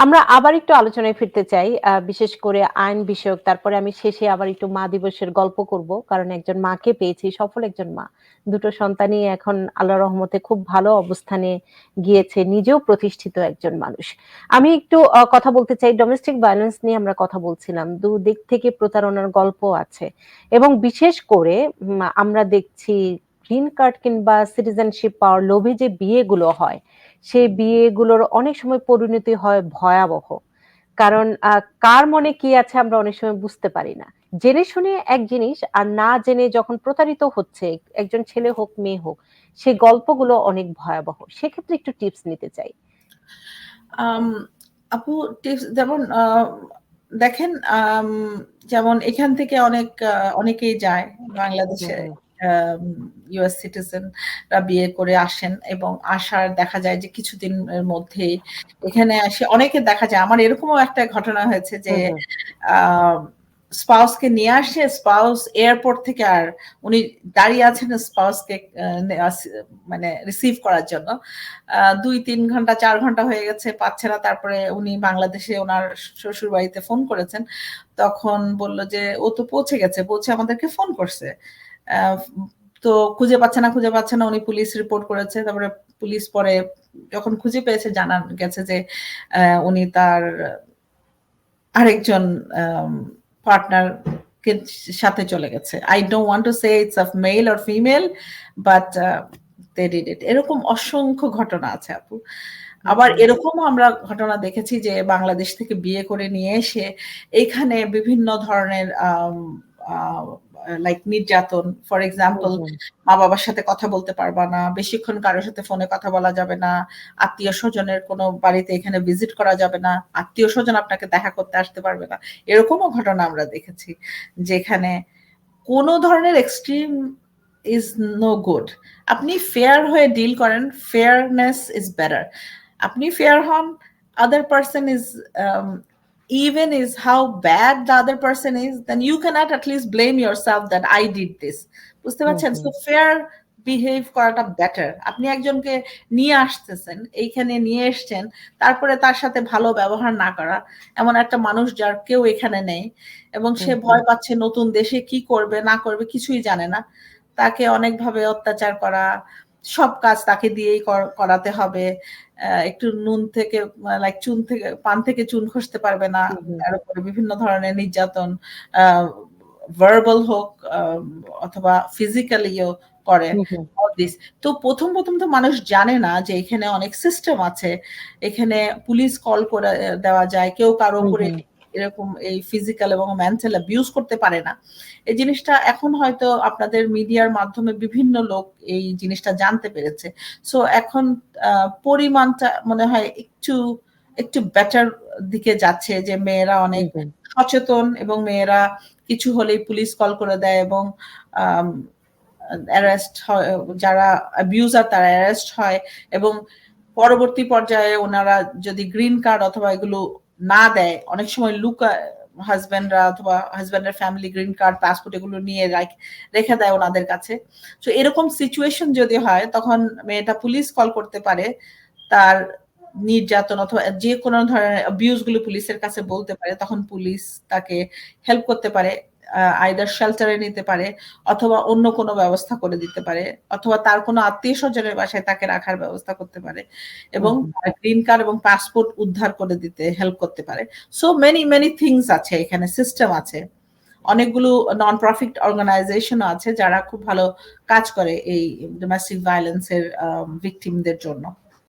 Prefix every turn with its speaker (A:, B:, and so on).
A: আমরা আবার একটু আলোচনায় ফিরতে চাই। বিশেষ করে আইন বিষয়ক। তারপরে আমি শেষে আবার একটু মা দিবসের গল্প করব। কারণ একজন মাকে পেয়েছি, সফল একজন মা। দুটো সন্তানই এখন আল্লাহ রহমতে খুব ভালো অবস্থানে গিয়েছে। নিজেও প্রতিষ্ঠিত একজন মানুষ। আমি একটু কথা বলতে চাই ডোমেস্টিক ভায়োলেন্স নিয়ে আমরা কথা বলছিলাম। দু দিক থেকে প্রতারণার গল্প আছে। এবং বিশেষ করে আমরা দেখছি গ্রিন কার্ড কিংবা সিটিজেনশিপ পাওয়ার লোভে যে বিয়েগুলো হয়, সেই বিয়েগুলোর অনেক সময় পরিণতি হয় ভয়াবহ। কারণ কার মনে কি আছে আমরা অনেক সময় বুঝতে পারি না। জেনে শুনে এক জিনিস আর না জেনে যখন প্রতারিত হচ্ছে, একজন ছেলে হোক, মেয়ে হোক, সেই গল্পগুলো অনেক ভয়াবহ। সেক্ষেত্রে একটু টিপস নিতে চাই।
B: আপু টিপস যেমন দেখেন যেমন এখান থেকে অনেক অনেকেই যায় বাংলাদেশে
A: হুম।
B: আম ইউএস সিটিজেন রা বিয়ে করে আসেন এবং আসার দেখা যায় যে কিছুদিনের মধ্যেই এখানে আসে অনেকে দেখা যায় আমার এরকমও একটা ঘটনা হয়েছে যে
A: হুম, হুম।
B: আ স্পাউস কে নিয়ে আসে, স্পাউস এয়ারপোর্ট থেকে আর উনি দাঁড়িয়ে আছেন স্পাউস কে আ নে আস মানে রিসিভ করার জন্য। আ ২-৩ ঘণ্টা ৪ ঘণ্টা হয়ে গেছে পাচ্ছে না। তারপরে উনি বাংলাদেশে উনার শ্বশুরবাড়িতে ফোন করেছেন। তখন বলল যে, "ও তো পৌঁছে গেছে। পৌঁছে আমাদেরকে ফোন করছে।" তো খুঁজে পাচ্ছে না, খুঁজে পাচ্ছে না। উনি পুলিশ রিপোর্ট করেছে। তারপরে পুলিশ পরে যখন খুঁজে পেয়েছে জানা গেছে যে উনি তার আরেকজন পার্টনার সাথে চলে গেছে। I don't want to say it's of male or female but they did it. এরকম অসংখ্য ঘটনা আছে আপু। আবার। এরকমও আমরা ঘটনা দেখেছি যে বাংলাদেশ থেকে বিয়ে করে নিয়ে এসে এখানে বিভিন্ন ধরনের আম আ লাইক নির্যাতন। ফর এক্সাম্পল মা-বাবার সাথে কথা বলতে পারবা না। বেশিক্ষণ কারোর সাথে ফোনে কথা বলা যাবে না। আত্মীয় স্বজনের কোনো বাড়িতে এখানে ভিজিট করা যাবে না। আত্মীয় স্বজন আপনাকে দেখা করতে আসতে পারবে না। এরকমও ঘটনা আমরা দেখেছি। যেখানে কোন ধরনের এক্সট্রিম ইজ নো গুড। আপনি ফেয়ার হয়ে ডিল করেন। Fairness is better. আপনি ফেয়ার হন, person is um, even is how bad the other person is, then you cannot at least blame yourself that I did this. বুঝতে পারছেন? So fair behave করাটা better. আপনি একজনকে নিয়ে আসতেছেন, এইখানে নিয়ে এসছেন, তারপরে তার সাথে ভালো ব্যবহার না করা। এমন একটা মানুষ যার কেউ এখানে নেই এবং সে ভয় পাচ্ছে নতুন দেশে কি করবে না করবে কিছুই জানে না। তাকে অনেকভাবে অত্যাচার করা, সব কাজ তাকে দিয়েই কর করাতে হবে। একটু নুন থেকে লাইক চুন থেকে পান থেকে চুন খসতে পারবে না। তার উপরে বিভিন্ন ধরনের নির্যাতন ভার্বাল হোক অথবা ফিজিক্যালিও করে তো ১ম, ১ম তো মানুষ জানে না যে এখানে অনেক সিস্টেম আছে। এখানে পুলিশ কল করে দেওয়া যায়। কেউ
A: কারও
B: উপরে। এরকম এই ফিজিক্যাল এবং মেন্টাল অ্যাবিউজ করতে পারে না। এই জিনিসটা এখন হয়তো আপনাদের মিডিয়ার মাধ্যমে বিভিন্ন লোক এই জিনিসটা জানতে পেরেছে। সো এখন পরিমাণটা মনে হয় একটু, একটু বেটার দিকে যাচ্ছে যে মেয়েরা অনেক। সচেতন এবং মেয়েরা কিছু হলেই পুলিশ কল করে দেয় এবং অ্যারেস্ট হয় যারা অ্যাবিউজার তারা অ্যারেস্ট হয় এবং পরবর্তী পর্যায়ে ওনারা যদি গ্রিন কার্ড অথবা এগুলো না দেয়, অনেক সময় লুক হাজব্যান্ডরা অথবা হাজব্যান্ডের ফ্যামিলি গ্রিন কার্ড, পাসপোর্ট এগুলো নিয়ে রেখে দেয় ওনাদের কাছে। তো এরকম সিচুয়েশন যদি হয় তখন মেয়েটা পুলিশ কল করতে পারে। তার নির্যাতন অথবা যে কোনো ধরনের অ্যাবিউজগুলো পুলিশের কাছে বলতে পারে। তখন পুলিশ তাকে হেল্প করতে পারে। আইদার শেল্টার নিতে পারে অথবা অন্য কোনো ব্যবস্থা করে দিতে পারে। অথবা তার কোনো আত্মীয়স্বজনের বাসায় তাকে রাখার ব্যবস্থা করতে পারে এবং গ্রিন কার্ড এবং পাসপোর্ট উদ্ধার করে দিতে হেল্প করতে পারে। সো মেনি, মেনি থিংস আছে এখানে সিস্টেম আছে। অনেকগুলো নন প্রফিট অর্গানাইজেশন আছে যারা খুব ভালো কাজ করে এই ডোমেস্টিক ভায়োলেন্স এর আ ভিকটিম জন্য।